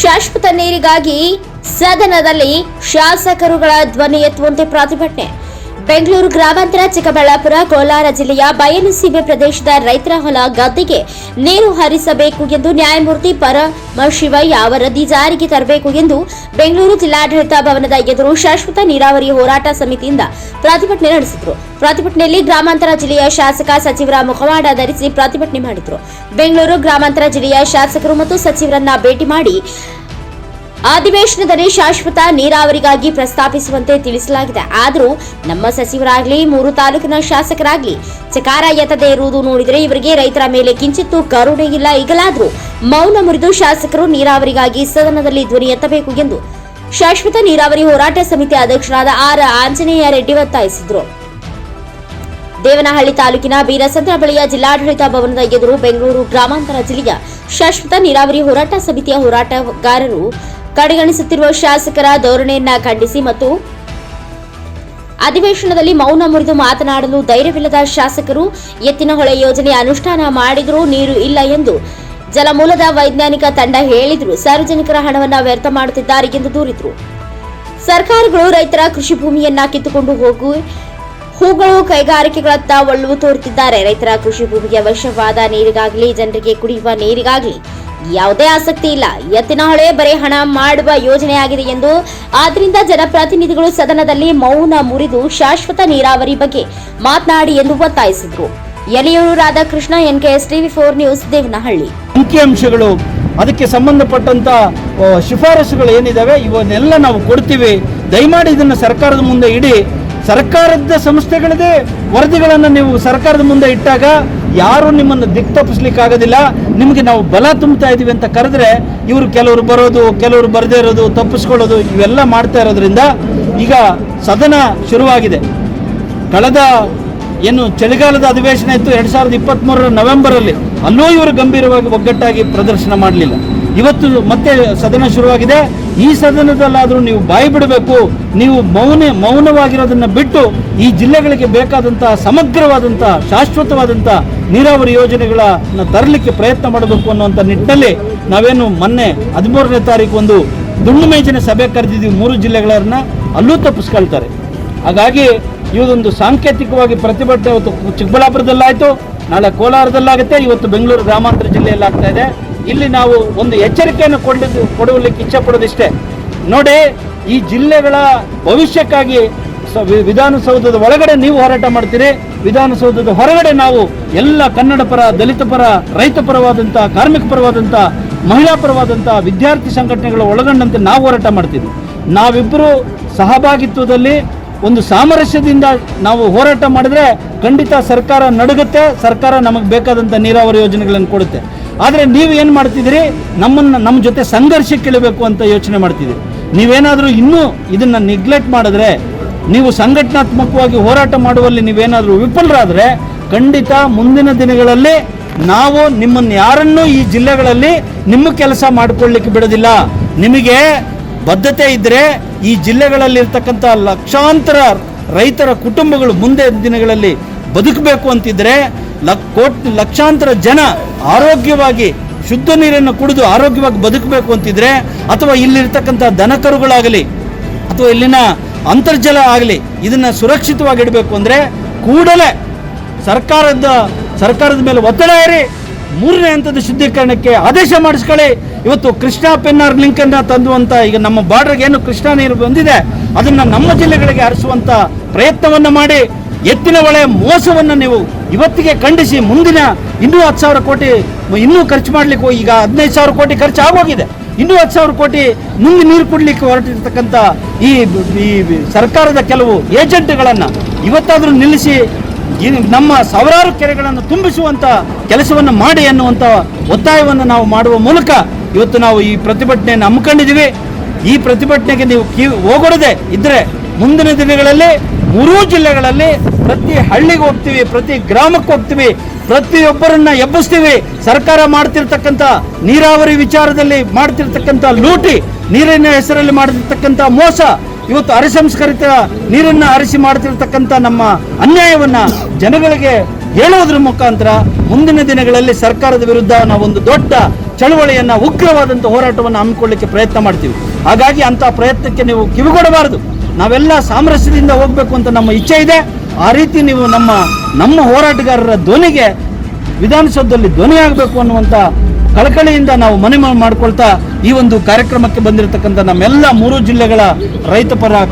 ಶಾಶ್ವತ ನೀರಿಗಾಗಿ ಸದನದಲ್ಲಿ ಶಾಸಕರುಗಳ ಧ್ವನಿ ಎತ್ತುವಂತೆ ಪ್ರತಿಭಟನೆ. ಬೆಂಗಳೂರು ಗ್ರಾಮಾಂತರ, ಚಿಕ್ಕಬಳ್ಳಾಪುರ, ಕೋಲಾರ ಜಿಲ್ಲೆಯ ಬಯಲು ಸೀಮೆ ಪ್ರದೇಶದ ರೈತರ ಹೊಲ ಗದ್ದೆಗೆ ನೀರು ಹರಿಸಬೇಕು ಎಂದು ನ್ಯಾಯಮೂರ್ತಿ ಪರಮಶಿವಯ್ಯ ವರದಿ ಜಾರಿಗೆ ತರಬೇಕು ಎಂದು ಬೆಂಗಳೂರು ಜಿಲ್ಲಾಡಳಿತ ಭವನದ ಎದುರು ಶಾಶ್ವತ ನೀರಾವರಿ ಹೋರಾಟ ಸಮಿತಿಯಿಂದ ಪ್ರತಿಭಟನೆ ನಡೆಸಿದರು. ಪ್ರತಿಭಟನೆಯಲ್ಲಿ ಗ್ರಾಮಾಂತರ ಜಿಲ್ಲೆಯ ಶಾಸಕ ಸಚಿವರ ಮುಖವಾಡ ಧರಿಸಿ ಪ್ರತಿಭಟನೆ ಮಾಡಿದರು. ಬೆಂಗಳೂರು ಗ್ರಾಮಾಂತರ ಜಿಲ್ಲೆಯ ಶಾಸಕರು ಮತ್ತು ಸಚಿವರನ್ನ ಭೇಟಿ ಮಾಡಿ ಅಧಿವೇಶನದಲ್ಲಿ ಶಾಶ್ವತ ನೀರಾವರಿಗಾಗಿ ಪ್ರಸ್ತಾಪಿಸುವಂತೆ ತಿಳಿಸಲಾಗಿದೆ. ಆದರೂ ನಮ್ಮ ಸಚಿವರಾಗ್ಲಿ, ಮೂರು ತಾಲೂಕಿನ ಶಾಸಕರಾಗ್ಲಿ, ಚಕಾರ ಎತ್ತದೆ ಇರುವುದು ನೋಡಿದರೆ ಇವರಿಗೆ ರೈತರ ಮೇಲೆ ಕಿಂಚಿತ್ತೂ ಕರುಣೆ ಇಲ್ಲ. ಈಗಲಾದರೂ ಮೌನ ಮುರಿದು ಶಾಸಕರು ನೀರಾವರಿಗಾಗಿ ಸದನದಲ್ಲಿ ಧ್ವನಿ ಎತ್ತಬೇಕು ಎಂದು ಶಾಶ್ವತ ನೀರಾವರಿ ಹೋರಾಟ ಸಮಿತಿ ಅಧ್ಯಕ್ಷರಾದ ಆರ್. ಆಂಜನೇಯ ರೆಡ್ಡಿ ಒತ್ತಾಯಿಸಿದರು. ದೇವನಹಳ್ಳಿ ತಾಲೂಕಿನ ಬೀರಸಂದ್ರ ಬಳಿಯ ಜಿಲ್ಲಾಡಳಿತ ಭವನದ ಎದುರು ಬೆಂಗಳೂರು ಗ್ರಾಮಾಂತರ ಜಿಲ್ಲೆಯ ಶಾಶ್ವತ ನೀರಾವರಿ ಹೋರಾಟ ಸಮಿತಿಯ ಹೋರಾಟಗಾರರು ಕಡೆಗಣಿಸುತ್ತಿರುವ ಶಾಸಕರ ಧೋರಣೆಯನ್ನ ಖಂಡಿಸಿ ಮತ್ತು ಅಧಿವೇಶನದಲ್ಲಿ ಮೌನ ಮುರಿದು ಮಾತನಾಡಲು ಧೈರ್ಯವಿಲ್ಲದ ಶಾಸಕರು ಎತ್ತಿನಹೊಳೆ ಯೋಜನೆ ಅನುಷ್ಠಾನ ಮಾಡಿದರೂ ನೀರು ಇಲ್ಲ ಎಂದು ಜಲಮೂಲದ ವೈಜ್ಞಾನಿಕ ತಂಡ ಹೇಳಿದ್ರು. ಸಾರ್ವಜನಿಕರ ಹಣವನ್ನು ವ್ಯರ್ಥ ಮಾಡುತ್ತಿದ್ದಾರೆ ಎಂದು ದೂರಿದ್ರು. ಸರ್ಕಾರಗಳು ರೈತರ ಕೃಷಿ ಭೂಮಿಯನ್ನ ಕಿತ್ತುಕೊಂಡು ಹೋಗು ಹೂಗಳು ಕೈಗಾರಿಕೆಗಳತ್ತ ಒಲವು ತೋರುತ್ತಿದ್ದಾರೆ. ರೈತರ ಕೃಷಿ ಭೂಮಿಗೆ ಅವಶ್ಯವಾದ ನೀರಿಗಾಗಲಿ, ಜನರಿಗೆ ಕುಡಿಯುವ ನೀರಿಗಾಗಲಿ ಯಾವುದೇ ಆಸಕ್ತಿ ಇಲ್ಲ. ಎತ್ತಿನಹೊಳೆ ಬರೇ ಹಣ ಮಾಡುವ ಯೋಜನೆಯಾಗಿದೆ ಎಂದು ಆದ್ದರಿಂದ ಜನಪ್ರತಿನಿಧಿಗಳು ಸದನದಲ್ಲಿ ಮೌನ ಮುರಿದು ಶಾಶ್ವತ ನೀರಾವರಿ ಬಗ್ಗೆ ಮಾತನಾಡಿ ಎಂದು ಒತ್ತಾಯಿಸಿದರು. Yaliyur Radhakrishna, NKS TV four news, Devanahalli. ಅಂಕಿಅಂಶಗಳು ಅದಕ್ಕೆ ಸಂಬಂಧಪಟ್ಟಂತ ಶಿಫಾರಸುಗಳು ಏನಿದಾವೆ, ಇವನ್ನೆಲ್ಲ ನಾವು ಕೊಡ್ತೀವಿ. ದಯಮಾಡಿ ಇದನ್ನು ಸರ್ಕಾರದ ಮುಂದೆ ಇಡಿ. ಸರ್ಕಾರದ ಸಂಸ್ಥೆಗಳದೇ ವರದಿಗಳನ್ನು ನೀವು ಸರ್ಕಾರದ ಮುಂದೆ ಇಟ್ಟಾಗ ಯಾರು ನಿಮ್ಮನ್ನು ದಿಕ್ ತಪ್ಪಿಸ್ಲಿಕ್ಕಾಗೋದಿಲ್ಲ ನಿಮಗೆ ನಾವು ಬಲ ತುಂಬ್ತಾ ಇದ್ದೀವಿ ಅಂತ ಕರೆದ್ರೆ ಇವರು ಕೆಲವರು ಬರೋದು, ಕೆಲವರು ಬರದೇ ಇರೋದು, ತಪ್ಪಿಸ್ಕೊಳ್ಳೋದು ಇವೆಲ್ಲ ಮಾಡ್ತಾ ಇರೋದ್ರಿಂದ ಈಗ ಸದನ ಶುರುವಾಗಿದೆ. ಕಳೆದ ಏನು ಚಳಿಗಾಲದ ಅಧಿವೇಶನ ಇತ್ತು, ಎರಡು ಸಾವಿರದ ಇಪ್ಪತ್ತ್ಮೂರರ ನವೆಂಬರಲ್ಲಿ ಅಲ್ಲೂ ಇವರು ಗಂಭೀರವಾಗಿ ಒಗ್ಗಟ್ಟಾಗಿ ಪ್ರದರ್ಶನ ಮಾಡಲಿಲ್ಲ. ಇವತ್ತು ಮತ್ತೆ ಸದನ ಶುರುವಾಗಿದೆ. ಈ ಸದನದಲ್ಲಾದರೂ ನೀವು ಬಾಯಿ ಬಿಡಬೇಕು. ನೀವು ಮೌನ, ಮೌನವಾಗಿರೋದನ್ನು ಬಿಟ್ಟು ಈ ಜಿಲ್ಲೆಗಳಿಗೆ ಬೇಕಾದಂತಹ ಸಮಗ್ರವಾದಂತಹ ಶಾಶ್ವತವಾದಂತಹ ನೀರಾವರಿ ಯೋಜನೆಗಳನ್ನ ತರಲಿಕ್ಕೆ ಪ್ರಯತ್ನ ಮಾಡಬೇಕು ಅನ್ನುವಂಥ ನಿಟ್ಟಿನಲ್ಲಿ ನಾವೇನು ಮೊನ್ನೆ ಹದಿಮೂರನೇ ತಾರೀಕು ಒಂದು ದುಂಡು ಮೇಜಿನ ಸಭೆ ಕರೆದಿದ್ದೀವಿ. ಮೂರು ಜಿಲ್ಲೆಗಳನ್ನ ಅಲ್ಲೂ ತಪ್ಪಿಸ್ಕೊಳ್ತಾರೆ. ಹಾಗಾಗಿ ಇದೊಂದು ಸಾಂಕೇತಿಕವಾಗಿ ಪ್ರತಿಭಟನೆ ಇವತ್ತು ಚಿಕ್ಕಬಳ್ಳಾಪುರದಲ್ಲಾಯಿತು. ನಾಳೆ ಕೋಲಾರದಲ್ಲಾಗುತ್ತೆ. ಇವತ್ತು ಬೆಂಗಳೂರು ಗ್ರಾಮಾಂತರ ಜಿಲ್ಲೆಯಲ್ಲಾಗ್ತಾ ಇದೆ. ಇಲ್ಲಿ ನಾವು ಒಂದು ಎಚ್ಚರಿಕೆಯನ್ನು ಕೊಡಲಿಕ್ಕೆ ಕೊಡುವಲಿಕ್ಕೆ ಇಚ್ಛೆ ಪಡೋದಿಷ್ಟೇ ನೋಡಿ, ಈ ಜಿಲ್ಲೆಗಳ ಭವಿಷ್ಯಕ್ಕಾಗಿ ವಿಧಾನಸೌಧದ ಒಳಗಡೆ ನೀವು ಹೋರಾಟ ಮಾಡ್ತೀರಿ, ವಿಧಾನಸೌಧದ ಹೊರಗಡೆ ನಾವು ಎಲ್ಲ ಕನ್ನಡ ಪರ, ದಲಿತ ಪರ, ರೈತ ಪರವಾದಂಥ, ಕಾರ್ಮಿಕ ಪರವಾದಂಥ, ಮಹಿಳಾ ಪರವಾದಂಥ ವಿದ್ಯಾರ್ಥಿ ಸಂಘಟನೆಗಳ ಒಳಗೊಂಡಂತೆ ನಾವು ಹೋರಾಟ ಮಾಡ್ತೀವಿ. ನಾವಿಬ್ಬರು ಸಹಭಾಗಿತ್ವದಲ್ಲಿ ಒಂದು ಸಾಮರಸ್ಯದಿಂದ ನಾವು ಹೋರಾಟ ಮಾಡಿದ್ರೆ ಖಂಡಿತ ಸರ್ಕಾರ ನಡುಗುತ್ತೆ, ಸರ್ಕಾರ ನಮಗೆ ಬೇಕಾದಂಥ ನೀರಾವರಿ ಯೋಜನೆಗಳನ್ನು ಕೊಡುತ್ತೆ. ಆದರೆ ನೀವು ಏನು ಮಾಡ್ತಿದ್ದೀರಿ? ನಮ್ಮನ್ನು ನಮ್ಮ ಜೊತೆ ಸಂಘರ್ಷಕ್ಕೆ ಇಳಬೇಕು ಅಂತ ಯೋಚನೆ ಮಾಡ್ತಿದ್ದೀರಿ. ನೀವೇನಾದರೂ ಇನ್ನೂ ಇದನ್ನು ನೆಗ್ಲೆಕ್ಟ್ ಮಾಡಿದ್ರೆ, ನೀವು ಸಂಘಟನಾತ್ಮಕವಾಗಿ ಹೋರಾಟ ಮಾಡುವಲ್ಲಿ ನೀವೇನಾದರೂ ವಿಫಲರಾದರೆ, ಖಂಡಿತ ಮುಂದಿನ ದಿನಗಳಲ್ಲಿ ನಾವು ನಿಮ್ಮನ್ನು ಯಾರನ್ನೂ ಈ ಜಿಲ್ಲೆಗಳಲ್ಲಿ ನಿಮ್ಮ ಕೆಲಸ ಮಾಡಿಕೊಳ್ಳಿಕ್ಕೆ ಬಿಡೋದಿಲ್ಲ. ನಿಮಗೆ ಬದ್ಧತೆ ಇದ್ದರೆ ಈ ಜಿಲ್ಲೆಗಳಲ್ಲಿರ್ತಕ್ಕಂಥ ಲಕ್ಷಾಂತರ ರೈತರ ಕುಟುಂಬಗಳು ಮುಂದೆ ದಿನಗಳಲ್ಲಿ ಬದುಕಬೇಕು ಅಂತಿದ್ರೆ ಕೋಟ್ ಲಕ್ಷಾಂತರ ಜನ ಆರೋಗ್ಯವಾಗಿ ಶುದ್ಧ ನೀರನ್ನು ಕುಡಿದು ಆರೋಗ್ಯವಾಗಿ ಬದುಕಬೇಕು ಅಂತಿದ್ರೆ, ಅಥವಾ ಇಲ್ಲಿರ್ತಕ್ಕಂಥ ದನಕರುಗಳಾಗಲಿ, ಅಥವಾ ಇಲ್ಲಿನ ಅಂತರ್ಜಲ ಆಗಲಿ, ಇದನ್ನು ಸುರಕ್ಷಿತವಾಗಿ ಇಡಬೇಕು ಅಂದರೆ ಕೂಡಲೇ ಸರ್ಕಾರದ ಸರ್ಕಾರದ ಮೇಲೆ ಒತ್ತಡ ಏರಿ ಮೂರನೇ ಹಂತದ ಶುದ್ಧೀಕರಣಕ್ಕೆ ಆದೇಶ ಮಾಡಿಸ್ಕೊಳ್ಳಿ. ಇವತ್ತು ಕೃಷ್ಣಾ ಪೆನ್ನಾರ್ ಲಿಂಕ್ ಅನ್ನ ತಂದುವಂತ ಈಗ ನಮ್ಮ ಬಾರ್ಡರ್ಗೆ ಏನು ಕೃಷ್ಣಾ ನೀರು ಬಂದಿದೆ, ಅದನ್ನ ನಮ್ಮ ಜಿಲ್ಲೆಗಳಿಗೆ ಹರಿಸುವಂಥ ಪ್ರಯತ್ನವನ್ನ ಮಾಡಿ. ಎತ್ತಿನ ಹೊಳೆ ಮೋಸವನ್ನು ನೀವು ಇವತ್ತಿಗೆ ಖಂಡಿಸಿ ಮುಂದಿನ ಇನ್ನೂ ಹತ್ತು ಸಾವಿರ ಕೋಟಿ ಇನ್ನೂ ಖರ್ಚು ಮಾಡ್ಲಿಕ್ಕೆ ಈಗ ಹದಿನೈದು ಸಾವಿರ ಕೋಟಿ ಖರ್ಚು ಆಗೋಗಿದೆ. ಇನ್ನೂ ಹತ್ತು ಸಾವಿರ ಕೋಟಿ ಮುಂದೆ ನೀರು ಕೊಡಲಿಕ್ಕೆ ಹೊರಟಿರ್ತಕ್ಕಂಥ ಈ ಈ ಸರ್ಕಾರದ ಕೆಲವು ಏಜೆಂಟ್ಗಳನ್ನು ಇವತ್ತಾದರೂ ನಿಲ್ಲಿಸಿ ನಮ್ಮ ಸಾವಿರಾರು ಕೆರೆಗಳನ್ನು ತುಂಬಿಸುವಂಥ ಕೆಲಸವನ್ನು ಮಾಡಿ ಅನ್ನುವಂಥ ಒತ್ತಾಯವನ್ನು ನಾವು ಮಾಡುವ ಮೂಲಕ ಇವತ್ತು ನಾವು ಈ ಪ್ರತಿಭಟನೆಯನ್ನು ಹಮ್ಮಿಕೊಂಡಿದ್ದೀವಿ. ಈ ಪ್ರತಿಭಟನೆಗೆ ನೀವು ಕೀ ಹೋಗೊಡದೆ ಇದ್ದರೆ ಮುಂದಿನ ದಿನಗಳಲ್ಲಿ ಮೂರೂ ಜಿಲ್ಲೆಗಳಲ್ಲಿ ಪ್ರತಿ ಹಳ್ಳಿಗೆ ಹೋಗ್ತೀವಿ, ಪ್ರತಿ ಗ್ರಾಮಕ್ಕೆ ಹೋಗ್ತೀವಿ, ಪ್ರತಿಯೊಬ್ಬರನ್ನ ಎಬ್ಬಿಸ್ತೀವಿ. ಸರ್ಕಾರ ಮಾಡ್ತಿರ್ತಕ್ಕಂಥ ನೀರಾವರಿ ವಿಚಾರದಲ್ಲಿ ಮಾಡ್ತಿರ್ತಕ್ಕಂಥ ಲೂಟಿ, ನೀರಿನ ಹೆಸರಲ್ಲಿ ಮಾಡಿರ್ತಕ್ಕಂಥ ಮೋಸ, ಇವತ್ತು ಅರಿಸಂಸ್ಕರಿತ ನೀರನ್ನ ಅರಿಸಿ ಮಾಡ್ತಿರ್ತಕ್ಕಂಥ ನಮ್ಮ ಅನ್ಯಾಯವನ್ನ ಜನಗಳಿಗೆ ಹೇಳೋದ್ರ ಮುಖಾಂತರ ಮುಂದಿನ ದಿನಗಳಲ್ಲಿ ಸರ್ಕಾರದ ವಿರುದ್ಧ ನಾವು ಒಂದು ದೊಡ್ಡ ಚಳವಳಿಯನ್ನ, ಉಗ್ರವಾದಂಥ ಹೋರಾಟವನ್ನು ಹಮ್ಮಿಕೊಳ್ಳಿಕ್ಕೆ ಪ್ರಯತ್ನ ಮಾಡ್ತೀವಿ. ಹಾಗಾಗಿ ಅಂತ ಪ್ರಯತ್ನಕ್ಕೆ ನೀವು ಕಿವಿಗೊಡಬಾರದು. ನಾವೆಲ್ಲ ಸಾಮರಸ್ಯದಿಂದ ಹೋಗ್ಬೇಕು ಅಂತ ನಮ್ಮ ಇಚ್ಛೆ ಇದೆ. ಆ ರೀತಿ ನೀವು ನಮ್ಮ ನಮ್ಮ ಹೋರಾಟಗಾರರ ಧ್ವನಿಗೆ ವಿಧಾನಸೌಧದಲ್ಲಿ ಧ್ವನಿ ಆಗಬೇಕು ಅನ್ನುವಂಥ ಕಳಕಳಿಯಿಂದ ನಾವು ಮನವಿ ಮಾಡಿಕೊಳ್ತಾ ಈ ಒಂದು ಕಾರ್ಯಕ್ರಮಕ್ಕೆ ಬಂದಿರತಕ್ಕಂಥ ನಮ್ಮೆಲ್ಲ ಮೂರು ಜಿಲ್ಲೆಗಳ ರೈತ ಪರ